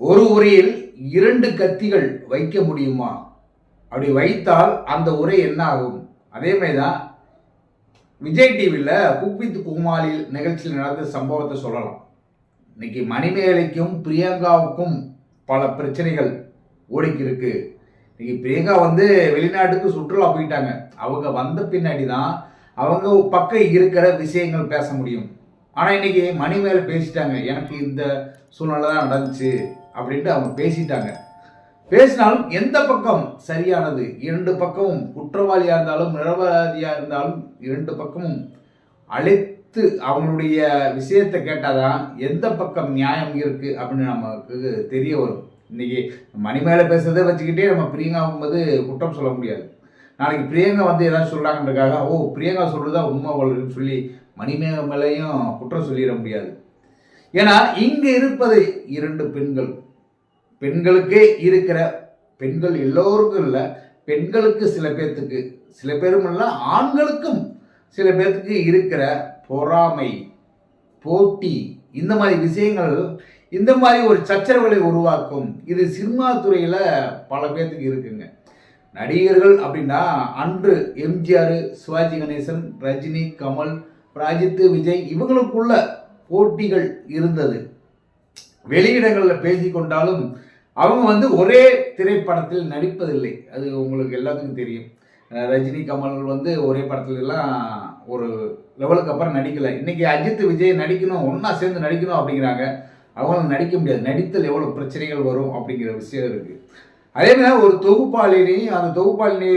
ஒரு உரையில் இரண்டு கத்திகள் வைக்க முடியுமா? அப்படி வைத்தால் அந்த உரை என்ன ஆகும் அதே தான் விஜய் டிவியில் குக் வித் குமாலில் நிகழ்ச்சியில் நடந்த சம்பவத்தை சொல்லலாம். இன்னைக்கு மணிமேலைக்கும் பிரியங்காவுக்கும் பல பிரச்சனைகள் ஓடிக்கு இருக்கு. இன்னைக்கு பிரியங்கா வந்து வெளிநாட்டுக்கு சுற்றுலா போயிட்டாங்க. அவங்க வந்த பின்னாடி தான் அவங்க பக்கம் இருக்கிற விஷயங்கள் பேச முடியும். ஆனால் இன்னைக்கு மணிமேலை பேசிட்டாங்க. எனக்கு இந்த சூழ்நிலை தான் நடந்துச்சு. அப்படின்ட்டு அவங்க பேசிட்டாங்க. பேசினாலும் எந்த பக்கம் சரியானது? இரண்டு பக்கமும் குற்றவாளியாக இருந்தாலும் நிரபராதியாக இருந்தாலும் இரண்டு பக்கமும் அழைத்து அவங்களுடைய விஷயத்தை கேட்டாதான் எந்த பக்கம் நியாயம் இருக்குது அப்படின்னு நமக்கு தெரிய வரும். இன்னைக்கு மணி மேலே பேசுறதை வச்சுக்கிட்டே நம்ம பிரியங்கா போது குற்றம் சொல்ல முடியாது. நாளைக்கு பிரியங்கா வந்து ஏதாவது சொல்கிறாங்கன்றக்காக ஓ பிரியங்கா தான் உண்மை சொல்லி மணிமேக மேலேயும் குற்றம் சொல்லிட முடியாது. ஏன்னா இங்கு இருப்பது இரண்டு பெண்கள். பெண்களுக்கே இருக்கிற பெண்கள் எல்லோருக்கும் இல்லை பெண்களுக்கு சில பேர்த்துக்கு சில பேரும் இல்லை ஆண்களுக்கும் சில பேர்த்துக்கு இருக்கிற பொறாமை போட்டி இந்த மாதிரி விஷயங்கள் இந்த மாதிரி ஒரு சச்சரவுகளை உருவாக்கும். இது சினிமா துறையில் பல பேர்த்துக்கு இருக்குங்க. நடிகர்கள் அப்படின்னா அன்று எம்ஜிஆர் சிவாஜி கணேசன் ரஜினி கமல் ராஜித் விஜய் இவங்களுக்குள்ள போட்டிகள் இருந்தது. வெளியிடங்களில் பேசிக்கொண்டாலும் அவங்க வந்து ஒரே திரைப்படத்தில் நடிப்பதில்லை. அது உங்களுக்கு எல்லாத்துக்கும் தெரியும். ரஜினி கமல் வந்து ஒரே படத்துல எல்லாம் ஒரு லெவலுக்கு அப்புறம் நடிக்கலை. இன்னைக்கு அஜித் விஜய் நடிக்கணும் ஒன்றா சேர்ந்து நடிக்கணும் அப்படிங்கிறாங்க. அவங்களால நடிக்க முடியாது. நடித்தல் எவ்வளோ பிரச்சனைகள் வரும் அப்படிங்கிற விஷயம் இருக்குது அதே மாதிரி ஒரு தொகுப்பாளினி அந்த தொகுப்பாளினி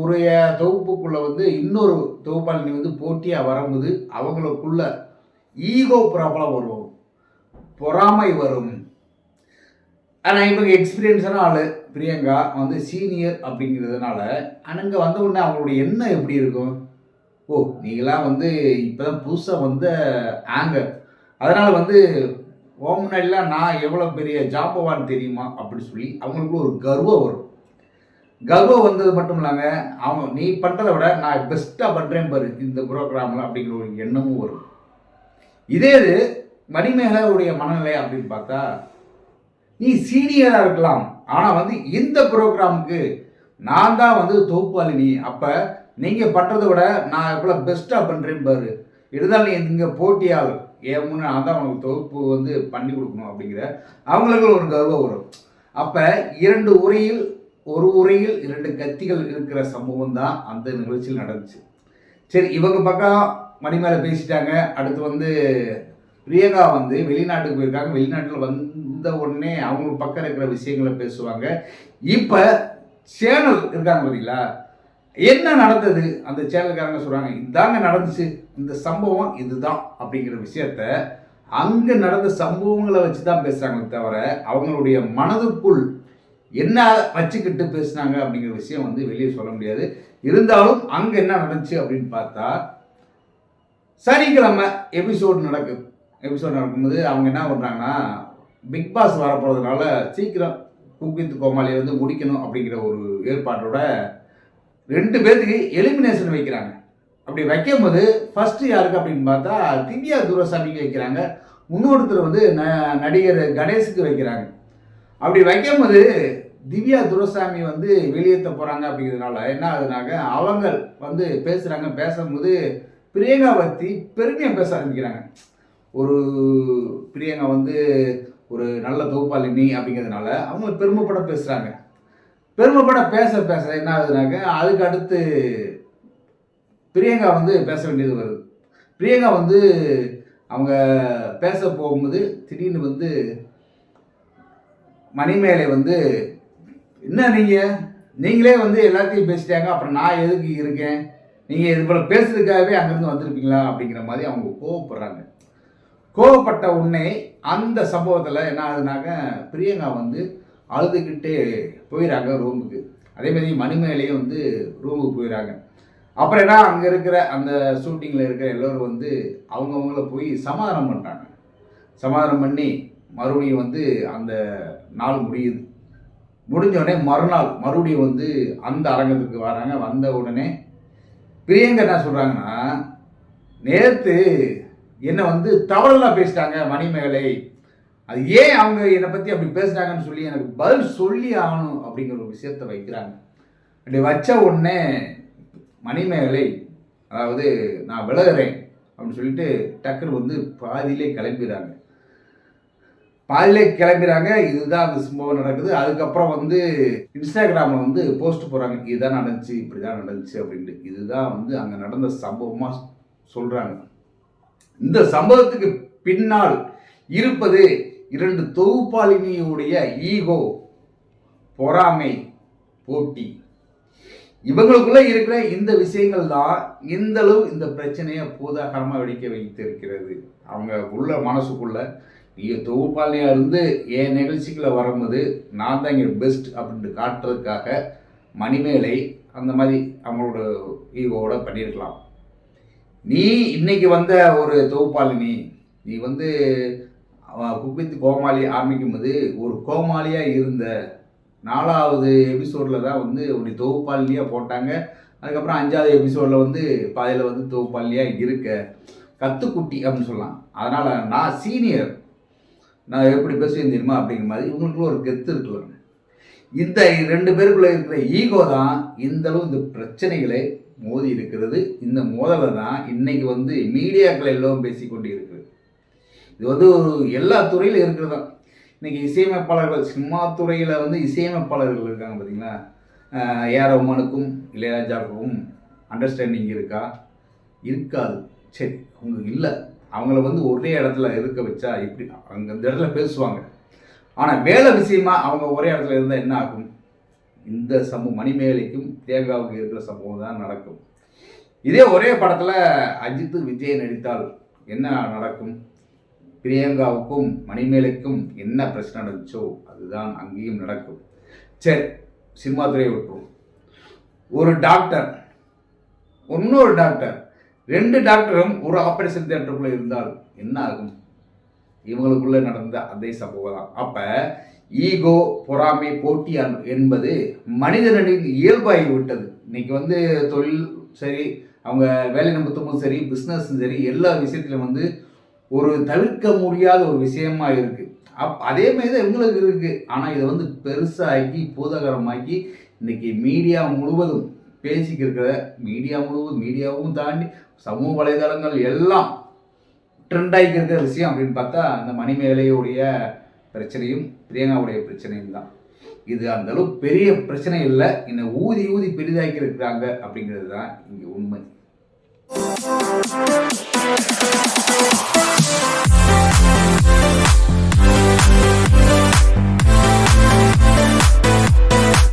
உடைய தொகுப்புக்குள்ளே வந்து இன்னொரு தொகுப்பாளினி வந்து போட்டியாக வரும்போது அவங்களுக்குள்ள ஈகோ ப்ராப்ளம் வரும். பொறாமை வரும். ஆனால் இவங்க எக்ஸ்பீரியன்ஸான ஆள் பிரியங்கா வந்து சீனியர் அப்படிங்கிறதுனால அங்கே வந்த உடனே அவங்களுடைய எண்ணம் எப்படி இருக்கும்? ஓ நீங்களாம் வந்து இப்போ தான் புதுசாக வந்த ஆங்கர் அதனால் வந்து ஓ முன்னாடிலாம் நான் எவ்வளோ பெரிய ஜாப்பவான்னு தெரியுமா? அப்படின்னு சொல்லி அவங்களுக்குள்ள ஒரு கர்வம் வரும். கர்வம் வந்தது மட்டும் இல்லாமல் அவங்க நீ பண்ணுறதை விட நான் பெஸ்ட்டாக பண்ணுறேன் பாரு இந்த ப்ரோக்ராமில் அப்படிங்கிற ஒரு எண்ணமும் வரும். இதே இது மணிமேகலையுடைய மனநிலை அப்படின்னு பார்த்தா நீ சீனியராக இருக்கலாம். ஆனால் வந்து இந்த ப்ரோக்ராமுக்கு நான் தான் வந்து தொகுப்பாளினி அப்போ நீங்கள் பண்ணுறதை விட நான் எவ்வளோ பெஸ்ட்டாக பண்ணுறேன் பாரு. இருந்தாலும் நீ இங்கே போட்டியால் ஏன் முன்னே நான் தான் அவங்களுக்கு தொகுப்பு வந்து பண்ணி கொடுக்கணும் அப்படிங்கிற அவங்களுக்கு ஒரு கர்வம் வரும். அப்போ இரண்டு உரையில் ஒரு உரையில் இரண்டு கத்திகள் இருக்கிற சம்பவம் தான் அந்த நிகழ்ச்சியில் நடந்துச்சு. சரி இவங்க பக்கம் மணி மேலே பேசிட்டாங்க. அடுத்து வந்து பிரியங்கா வந்து வெளிநாட்டுக்கு போயிருக்காங்க. வெளிநாட்டில் வந்த உடனே அவங்க பக்கம் இருக்கிற விஷயங்களை பேசுவாங்க. இப்போ சேனல் இருக்காங்க பார்த்தீங்களா என்ன நடந்தது? அந்த சேனல்காரங்க சொல்கிறாங்க இதாங்க நடந்துச்சு. இந்த சம்பவம் இதுதான் அப்படிங்கிற விஷயத்த அங்கே நடந்த சம்பவங்களை வச்சு தான் பேசுகிறாங்களே தவிர அவங்களுடைய மனதுக்குள் என்ன வச்சுக்கிட்டு பேசுனாங்க அப்படிங்கிற விஷயம் வந்து வெளியே சொல்ல முடியாது. இருந்தாலும் அங்கே என்ன நடந்துச்சு அப்படின்னு பார்த்தா சனிக்கிழமை எபிசோடு நடக்குது. எபிசோட் நடக்கும்போது அவங்க என்ன பண்ணுறாங்கன்னா பிக் பாஸ் வரப்போகிறதுனால சீக்கிரம் குக் வித் கோமாளியை வந்து முடிக்கணும் அப்படிங்கிற ஒரு ஏற்பாட்டோட ரெண்டு பேர்த்துக்கு எலிமினேஷன் வைக்கிறாங்க. அப்படி வைக்கும்போது ஃபஸ்ட்டு யாருக்கு அப்படின்னு பார்த்தா திவ்யா துரசாமிக்கு வைக்கிறாங்க. இன்னொருத்தர் வந்து ந நடிகர் கணேஷுக்கு வைக்கிறாங்க. அப்படி வைக்கும் போது திவ்யா துரசாமி வந்து வெளியேற்ற போகிறாங்க அப்படிங்கிறதுனால என்ன ஆகுதுனாக்க அவங்க வந்து பேசுகிறாங்க பேசும்போது பிரியங்கா பற்றி பெருமையாக பேச ஆரம்பிக்கிறாங்க. ஒரு பிரியங்கா வந்து ஒரு நல்ல தொகுப்பாளினி அப்படிங்கிறதுனால அவங்க பெருமைப்பட பேசுகிறாங்க பெருமைப்பட பேச பேச என்ன ஆகுதுனாக்க அதுக்கு அடுத்து பிரியங்கா வந்து பேச வேண்டியது வருது. பிரியங்கா வந்து அவங்க பேச போகும்போது திடீர்னு வந்து மணிமேலை வந்து என்ன நீங்கள் நீங்களே வந்து எல்லாத்தையும் பேசிட்டாங்க அப்புறம் நான் எதுக்கு இருக்கேன்? நீங்கள் இது போல் பேசுறதுக்காகவே அங்கேருந்து வந்திருப்பீங்களா அப்படிங்கிற மாதிரி அவங்க கோவப்படுறாங்க. கோவப்பட்ட உடனே அந்த சம்பவத்தில் என்ன ஆகுதுனாக்க பிரியங்கா வந்து அழுதுகிட்டே போயிடறாங்க ரூமுக்கு. அதேமாதிரி மணிமேலையும் வந்து ரூமுக்கு போயிடறாங்க அப்புறம் என்ன அங்கே இருக்கிற அந்த ஷூட்டிங்கில் இருக்கிற எல்லோரும் வந்து அவங்கவுங்கள போய் சமாதானம் பண்ணுறாங்க சமாதானம் பண்ணி மறுபடியும் வந்து அந்த நாள் முடியுது. முடிஞ்ச உடனே மறுநாள் மறுபடியும் வந்து அந்த அரங்கத்துக்கு வராங்க. வந்த உடனே பிரியங்கா என்ன சொல்கிறாங்கன்னா நேற்று என்னை வந்து தவறெல்லாம் பேசிட்டாங்க மணிமேகலை. அது ஏன் அவங்க என்னை பற்றி அப்படி பேசுகிறாங்கன்னு சொல்லி எனக்கு பதில் சொல்லி ஆகணும் அப்படிங்கிற ஒரு விஷயத்த வைக்கிறாங்க. அப்படி வச்ச உடனே மணிமேகலை அதாவது நான் விலகிறேன் அப்படின்னு சொல்லிட்டு டக்குன்னு வந்து பாதியிலே கிளம்பிடுறாங்க. பாதியிலே கிளம்புறாங்க. இதுதான் அந்த சம்பவம் நடக்குது. அதுக்கப்புறம் வந்து இன்ஸ்டாகிராமில் வந்து போஸ்ட் போகிறாங்க இதுதான் நடந்துச்சு இப்படி தான் நடந்துச்சு அப்படின்ட்டு. இதுதான் வந்து அங்கே நடந்த சம்பவமாக சொல்கிறாங்க இந்த சம்பவத்துக்கு பின்னால் இருப்பது இரண்டு தொகுப்பாளினியுடைய ஈகோ பொறாமை போட்டி. இவங்களுக்குள்ளே இருக்கிற இந்த விஷயங்கள் தான் இந்த அளவு இந்த பிரச்சனையை பூதாகரமாக வெடிக்க வைத்திருக்கிறது. அவங்க உள்ள மனசுக்குள்ள நீ தொகுப்பாளியாக இருந்து என் நிகழ்ச்சிக்குள்ள வரும்போது நான் தான் இங்கே பெஸ்ட் அப்படின்ட்டு காட்டுறதுக்காக மணிமேலை அந்த மாதிரி அவங்களோட ஈகோவோட பண்ணியிருக்கலாம். நீ இன்னைக்கு வந்த ஒரு தொகுப்பாளினி நீ. வந்து குப்பித்து கோமாளி ஆரம்பிக்கும் போது ஒரு கோமாளியாக இருந்த நாலாவது எபிசோடில் தான் வந்து உன்னை தொகுப்பாளினியாக போட்டாங்க. அதுக்கப்புறம் அஞ்சாவது எபிசோடில் வந்து பாதையில் வந்து தொகுப்பாளினியாக இருக்க கத்துக்குட்டி அப்படின்னு சொல்லலாம். அதனால் நான் சீனியர் நான் எப்படி பேசுவேன் தெரியுமா? அப்படிங்கிற மாதிரி இவங்களுக்குள்ள ஒரு கெத்து இருக்குல்ல இந்த ரெண்டு பேருக்குள்ள இருக்கிற ஈகோ தான் இந்த அளவு இந்த பிரச்சனைகளை மோதி இருக்கிறது. இந்த மோதலை தான் இன்னைக்கு வந்து மீடியாக்கள் எல்லாம் பேசிக்கொண்டு இருக்குது இது வந்து ஒரு எல்லா துறையிலும் இருக்கிறது தான். இன்னைக்கு இசையமைப்பாளர்கள் சினிமா துறையில் வந்து இசையமைப்பாளர்கள் இருக்காங்க பார்த்தீங்களா ஏஆர் ரஹ்மானுக்கும் இளையராஜாவுக்கும் அண்டர்ஸ்டாண்டிங் இருக்கா? இருக்காது. சரி அவங்க இல்லை. அவங்கள வந்து ஒரே இடத்துல இருக்க வச்சா இப்படி அவங்க அந்த இடத்துல பேசுவாங்க. ஆனால் வேலை விஷயமா அவங்க ஒரே இடத்துல இருந்தால் என்ன ஆகும்? இந்த சம்பவம் மணிமேலைக்கும் தேங்காவுக்கு இருக்கிற சம்பவம் தான் நடக்கும். இதே ஒரே படத்தில் அஜித் விஜய் நடித்தால் என்ன நடக்கும்? பிரியங்காவுக்கும் மணிமேலைக்கும் என்ன பிரச்சனை நடந்துச்சோ அதுதான் அங்கேயும் நடக்கும். சரி சினிமா துறையை விட்டுரும் ஒரு டாக்டர் இன்னொரு டாக்டர் ரெண்டு டாக்டரும் ஒரு ஆப்ரேஷன் தியேட்டருக்குள்ளே இருந்தால் என்ன ஆகும்? இவங்களுக்குள்ள நடந்த அதே சம்பவம் தான் அப்போ ஈகோ பொறாமை போட்டி என்பது மனிதனின் இயல்பாகி விட்டது. இன்னைக்கு வந்து தொழில் சரி அவங்க வேலை நிமித்தமும் சரி பிஸ்னஸும் சரி எல்லா விஷயத்துலையும் வந்து ஒரு தவிர்க்க முடியாத ஒரு விஷயமா இருக்கு. அப் அதே மாதிரி தான் இவங்களுக்கு இருக்கு. ஆனால் இதை வந்து பெருசாகி பூதகரமாக்கி இன்னைக்கு மீடியா முழுவதும் பேசிக்கிருக்கிற மீடியா முழுவதும் மீடியாவும் தாண்டி சமூக வலைதளங்கள் எல்லாம் ட்ரெண்டாகி இருக்கிற விஷயம் அப்படின்னு பார்த்தா அந்த மணிமேலையுடைய பிரச்சனையும் பிரியங்காவுடைய பிரச்சனையும் தான். இது அந்த அளவு பெரிய பிரச்சனை இல்லை. என்னை ஊதி ஊதி பெரிதாக்கி இருக்கிறாங்க அப்படிங்கிறது தான் இங்கே உண்மை. Thank